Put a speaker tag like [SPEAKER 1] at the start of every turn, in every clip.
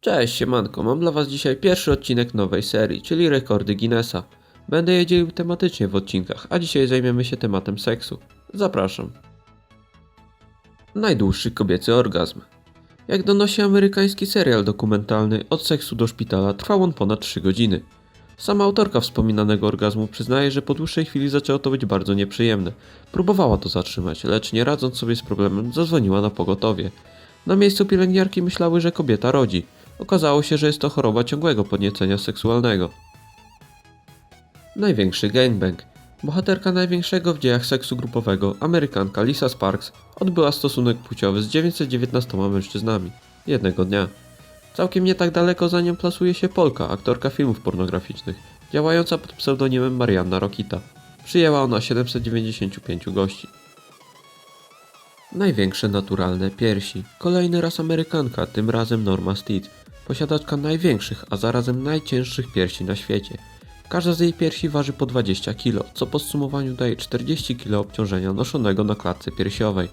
[SPEAKER 1] Cześć, siemanko, mam dla was dzisiaj pierwszy odcinek nowej serii, czyli Rekordy Guinnessa. Będę je dzielił tematycznie w odcinkach, a dzisiaj zajmiemy się tematem seksu. Zapraszam. Najdłuższy kobiecy orgazm. Jak donosi amerykański serial dokumentalny Od seksu do szpitala, trwał on ponad 3 godziny. Sama autorka wspominanego orgazmu przyznaje, że po dłuższej chwili zaczęło to być bardzo nieprzyjemne. Próbowała to zatrzymać, lecz nie radząc sobie z problemem, zadzwoniła na pogotowie. Na miejscu pielęgniarki myślały, że kobieta rodzi. Okazało się, że jest to choroba ciągłego podniecenia seksualnego. Największy gangbang. Bohaterka największego w dziejach seksu grupowego, Amerykanka Lisa Sparks, odbyła stosunek płciowy z 919 mężczyznami. Jednego dnia. Całkiem nie tak daleko za nią plasuje się Polka, aktorka filmów pornograficznych, działająca pod pseudonimem Marianna Rokita. Przyjęła ona 795 gości. Największe naturalne piersi. Kolejny raz Amerykanka, tym razem Norma Steed. Posiadaczka największych, a zarazem najcięższych piersi na świecie. Każda z jej piersi waży po 20 kg, co po zsumowaniu daje 40 kg obciążenia noszonego na klatce piersiowej.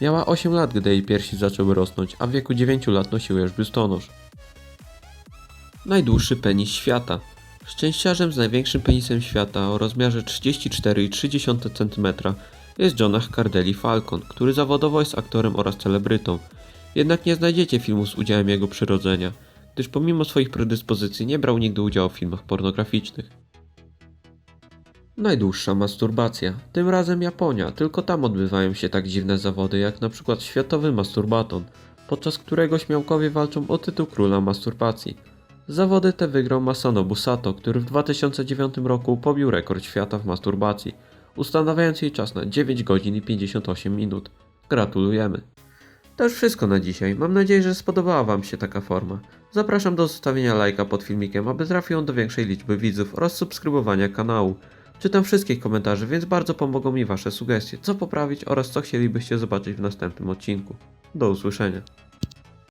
[SPEAKER 1] Miała 8 lat, gdy jej piersi zaczęły rosnąć, a w wieku 9 lat nosiła już biustonosz. Najdłuższy penis świata. Szczęściarzem z największym penisem świata o rozmiarze 34,3 cm jest Jonah Cardelli Falcon, który zawodowo jest aktorem oraz celebrytą. Jednak nie znajdziecie filmu z udziałem jego przyrodzenia, gdyż pomimo swoich predyspozycji nie brał nigdy udziału w filmach pornograficznych. Najdłuższa masturbacja. Tym razem Japonia, tylko tam odbywają się tak dziwne zawody jak na przykład Światowy Masturbaton, podczas którego śmiałkowie walczą o tytuł króla masturbacji. Zawody te wygrał Masanobu Sato, który w 2009 roku pobił rekord świata w masturbacji, ustanawiając jej czas na 9 godzin i 58 minut. Gratulujemy. To już wszystko na dzisiaj. Mam nadzieję, że spodobała Wam się taka forma. Zapraszam do zostawienia lajka pod filmikiem, aby trafił on do większej liczby widzów oraz subskrybowania kanału. Czytam wszystkich komentarzy, więc bardzo pomogą mi Wasze sugestie, co poprawić oraz co chcielibyście zobaczyć w następnym odcinku. Do usłyszenia.